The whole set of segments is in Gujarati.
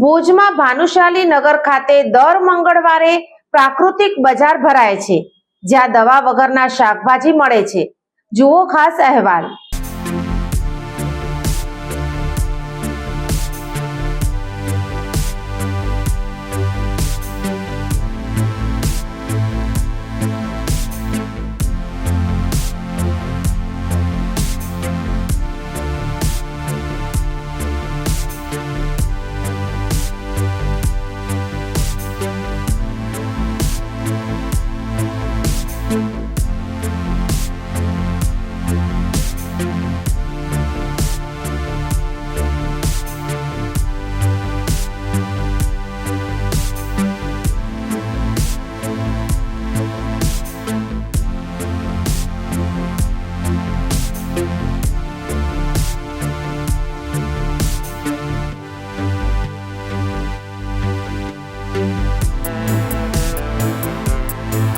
ભુજમાં ભાનુશાલી નગર ખાતે દર મંગળવારે પ્રાકૃતિક બજાર ભરાય છે, જ્યાં દવા વગરના શાકભાજી મળે છે. જુઓ ખાસ અહેવાલ.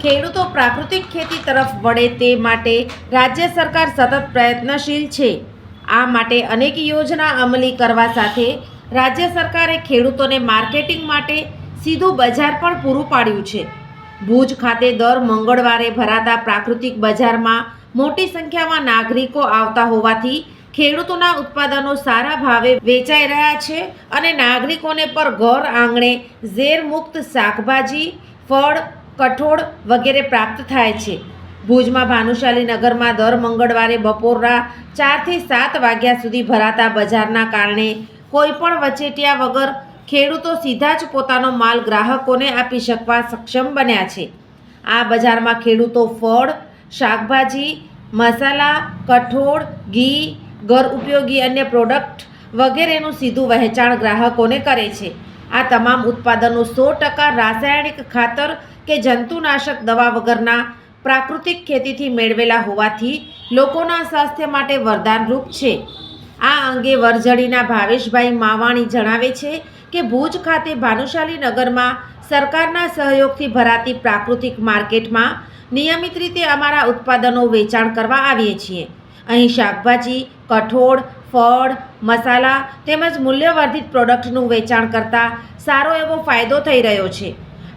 ખેડૂતો પ્રાકૃતિક ખેતી તરફ વળે તે માટે રાજ્ય સરકાર સતત પ્રયત્નશીલ છે. આ માટે અનેક યોજના અમલી કરવા સાથે રાજ્ય સરકારે ખેડૂતોને માર્કેટિંગ માટે સીધું બજાર પણ પૂરું પાડ્યું છે. ભુજ ખાતે દર મંગળવારે ભરાતા પ્રાકૃતિક બજારમાં મોટી સંખ્યામાં નાગરિકો આવતા હોવાથી ખેડૂતોના ઉત્પાદનો સારા ભાવે વેચાઈ રહ્યા છે અને નાગરિકોને પર ઘર આંગણે ઝેર મુક્ત શાકભાજી, ફળ કઠોળ વગેરે પ્રાપ્ત થાય છે. ભુજમાં ભાનુશાલી નગરમાં દર મંગળવારે બપોરના ચારથી સાત વાગ્યા સુધી ભરાતા બજારના કારણે કોઈપણ વચેટિયા વગર ખેડૂતો સીધા જ પોતાનો માલ ગ્રાહકોને આપી શકવા સક્ષમ બન્યા છે. આ બજારમાં ખેડૂતો ફળ, શાકભાજી, મસાલા, કઠોળ, ઘી ઘર ઉપયોગી અન્ય પ્રોડક્ટ વગેરેનું સીધું વહેંચાણ ગ્રાહકોને કરે છે. આ તમામ ઉત્પાદનો સો ટકા રાસાયણિક ખાતર કે જંતુનાશક દવા વગરના પ્રાકૃતિક ખેતીથી મેળવેલા હોવાથી લોકોના સ્વાસ્થ્ય માટે વરદાનરૂપ છે. આ અંગે વરજડીના ભાવેશભાઈ માવાણી જણાવે છે કે ભુજ ખાતે ભાનુશાલી નગરમાં સરકારના સહયોગથી ભરાતી પ્રાકૃતિક માર્કેટમાં નિયમિત રીતે અમારા ઉત્પાદનો વેચાણ કરવા આવીએ છીએ. અહીં શાકભાજી, કઠોળ, ફળ મસાલા તેમજ મૂલ્યવર્ધિત પ્રોડક્ટનું વેચાણ કરતાં સારો એવો ફાયદો થઈ રહ્યો છે.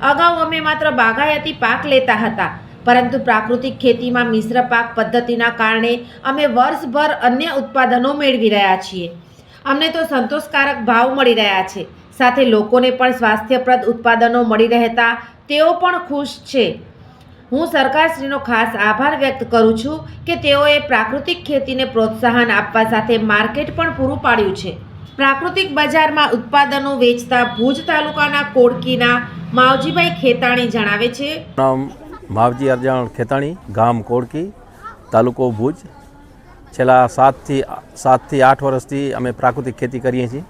અગાઉ અમે માત્ર બાગાયતી પાક લેતા હતા, પરંતુ પ્રાકૃતિક ખેતીમાં મિશ્ર પાક પદ્ધતિના કારણે અમે વર્ષભર અન્ય ઉત્પાદનો મેળવી રહ્યા છીએ. અમને તો સંતોષકારક ભાવ મળી રહ્યા છે. સાથે લોકોને પણ સ્વાસ્થ્યપ્રદ ઉત્પાદનો મળી રહેતા તેઓ પણ ખુશ છે. હું સરકારશ્રીનો ખાસ આભાર વ્યક્ત કરું છું કે તેઓએ પ્રાકૃતિક ખેતીને પ્રોત્સાહન આપવા સાથે માર્કેટ પણ પૂરું પાડ્યું છે. પ્રાકૃતિક બજારમાં ઉત્પાદનો વેચતા ભુજ તાલુકાના કોડકીના માવજીભાઈ ખેતાણી જણાવે છે. નામ માવજી અરજાણ ખેતાણી, ગામ કોડકી, તાલુકો ભુજ. છેલ્લા સાતથી સાતથી આઠ વર્ષથી અમે પ્રાકૃતિક ખેતી કરીએ છીએ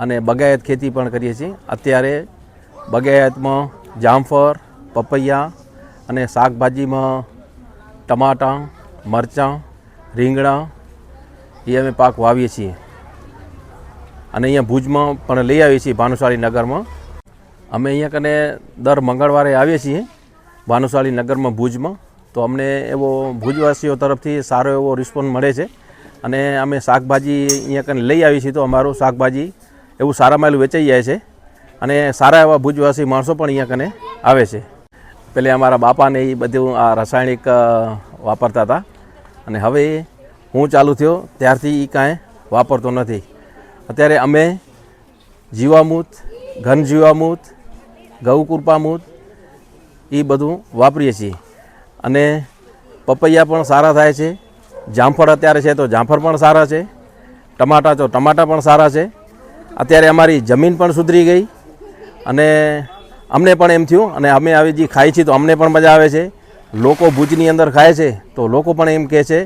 અને બગાયત ખેતી પણ કરીએ છીએ. અત્યારે બગાયતમાં જામફળ, પપૈયા અને શાકભાજીમાં ટમાટાં, મરચાં, રીંગણા, એ અમે પાક વાવીએ છીએ. અને અહીંયા ભુજમાં પણ લઈ આવીએ છીએ ભાનુશાળી નગરમાં. અમે અહીંયા કને દર મંગળવારે આવીએ છીએ ભાનુશાળી નગરમાં ભુજમાં. તો અમને એવો ભુજવાસીઓ તરફથી સારો એવો રિસ્પોન્સ મળે છે. અને અમે શાકભાજી અહીંયા કને લઈ આવીએ છીએ તો અમારું શાકભાજી એવું સારા માયલું વેચાઈ જાય છે. અને સારા એવા ભુજવાસી માણસો પણ અહીંયા કને આવે છે. પેલે અમારા બાપાને એ બધું આ રાસાયણિક વાપરતા હતા અને હવે હું ચાલુ થયો, ત્યારથી એ કાંઈ વાપરતો નથી. અત્યારે અમે જીવામૂત, ઘન જીવામૃત ગૌકૃપામૃત એ બધું વાપરીએ છીએ. અને પપૈયા પણ સારા થાય છે. જામફળ અત્યારે છે તો જામફળ પણ સારા છે. ટમાટા તો ટમાટા પણ સારા છે. અત્યારે અમારી જમીન પણ સુધરી ગઈ. અને અમને પણ એમ થયું અને અમે આવી જે ખાઈ છીએ તો અમને પણ મજા આવે છે. લોકો ભુજની અંદર ખાય છે તો લોકો પણ એમ કહે છે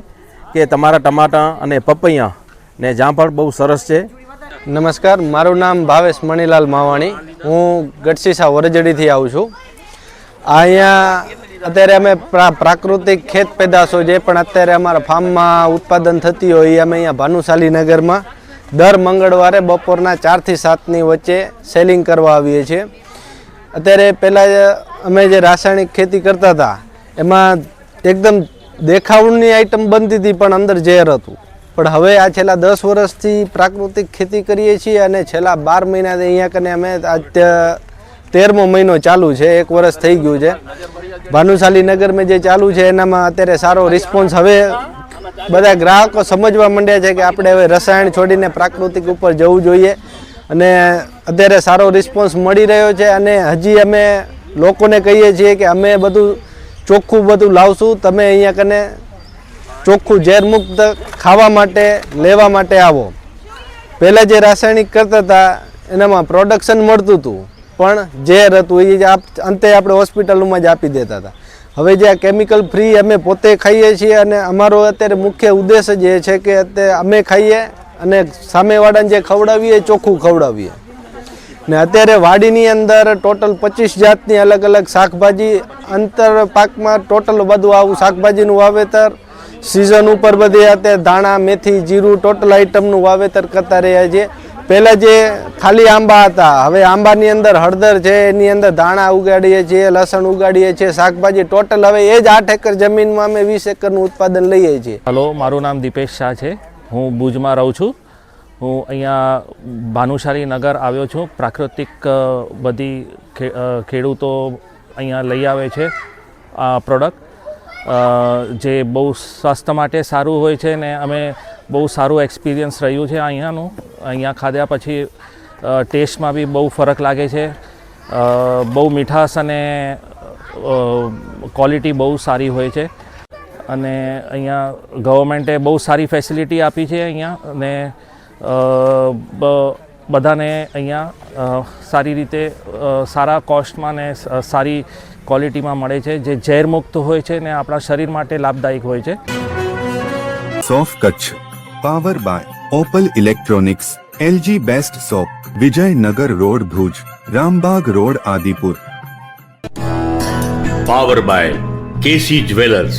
કે તમારા ટમાટા અને પપૈયા ને જામફળ બહુ સરસ છે. નમસ્કાર, મારું નામ ભાવેશ મણીલાલ માવાણી. હું ગઢસીસા વરજડીથી આવું છું. અહીંયા અત્યારે અમે પ્રા- પ્રાકૃતિક ખેત પેદાશો જે પણ અત્યારે અમારા ફાર્મમાં ઉત્પાદન થતી હોય એ અમે અહીંયા ભાનુશાલી નગરમાં દર મંગળવારે બપોરના ચારથી સાતની વચ્ચે સેલિંગ કરવા આવીએ છીએ. અત્યારે પહેલાં અમે જે રાસાયણિક ખેતી કરતા હતા, એમાં એકદમ દેખાવની આઈટમ બનતી હતી, પણ અંદર ઝેર હતું. પણ હવે આ છેલ્લા દસ વર્ષથી પ્રાકૃતિક ખેતી કરીએ છીએ અને છેલ્લા બાર મહિનાથી અહીંયા કને અમે તેરમો મહિનો ચાલુ છે, એક વર્ષ થઈ ગયું છે. ભાનુશાલી નગરમાં જે ચાલુ છે, એનામાં અત્યારે સારો રિસ્પોન્સ હવે બધા ગ્રાહકો સમજવા માંડ્યા છે કે આપણે હવે રસાયણ છોડીને પ્રાકૃતિક ઉપર જવું જોઈએ. અને અત્યારે સારો રિસ્પોન્સ મળી રહ્યો છે અને હજી અમે લોકોને કહીએ છીએ કે અમે બધું ચોખ્ખું બધું લાવશું. તમે અહીંયા કને ચોખ્ખું ઝેરમુક્ત ખાવા માટે, લેવા માટે આવો. પહેલાં જે રાસાયણિક કરતા હતા, એનામાં પ્રોડક્શન મળતું હતું. પણ ઝેર હતું, એ અંતે આપણે હોસ્પિટલોમાં જ આપી દેતા હતા. હવે જે આ કેમિકલ ફ્રી અમે પોતે ખાઈએ છીએ અને અમારો અત્યારે મુખ્ય ઉદ્દેશ જ એ છે કે અત્યારે અમે ખાઈએ અને સામેવાળાને જે ખવડાવીએ ચોખ્ખું ખવડાવીએ. ને અત્યારે વાડીની અંદર ટોટલ પચીસ જાતની અલગ અલગ શાકભાજી, અંતર પાકમાં ટોટલ બધું આવું શાકભાજીનું વાવેતર સિઝન ઉપર બધી અત્યારે ધાણા, મેથી, જીરું, ટોટલ આઈટમનું વાવેતર કરતા રહ્યા છીએ પહેલાં જે ખાલી આંબા હતા, હવે આંબાની અંદર હળદર છે, એની અંદર ધાણા ઉગાડીએ છીએ, લસણ ઉગાડીએ છીએ, શાકભાજી ટોટલ હવે એ જ આઠ એકર જમીનમાં અમે વીસ એકરનું ઉત્પાદન લઈએ છીએ. હલો, મારું નામ દીપેશ શાહ છે. હું ભુજમાં રહું છું. હું અહીંયા ભાનુશાળી નગર આવ્યો છું. પ્રાકૃતિક બધી ખેડૂતો અહીંયા લઈ આવે છે આ પ્રોડક્ટ જે બહુ સ્વાસ્થ્ય માટે સારું હોય છે ને અમે બહુ સારું એક્સપિરિયન્સ રહ્યું છે અહીંયાનું. અહીંયા ખાધ્યા પછી ટેસ્ટમાં બી બહુ ફરક લાગે છે. બહુ મીઠાશ અને ક્વોલિટી બહુ સારી હોય છે. અને અહીંયા ગવર્મેન્ટે બહુ સારી ફેસિલિટી આપી છે અહીંયા અને બધાને અહીંયા સારી રીતે સારા કોસ્ટમાં ને સારી ક્વોલિટીમાં મળે છે. જે ઝેરમુક્ત હોય છે ને આપણા શરીર માટે લાભદાયક હોય છે. સોફ Kutch power by Opal electronics LG best shop Vijaynagar road Bhuj Rambagh road Adipur. Power by KC jewellers.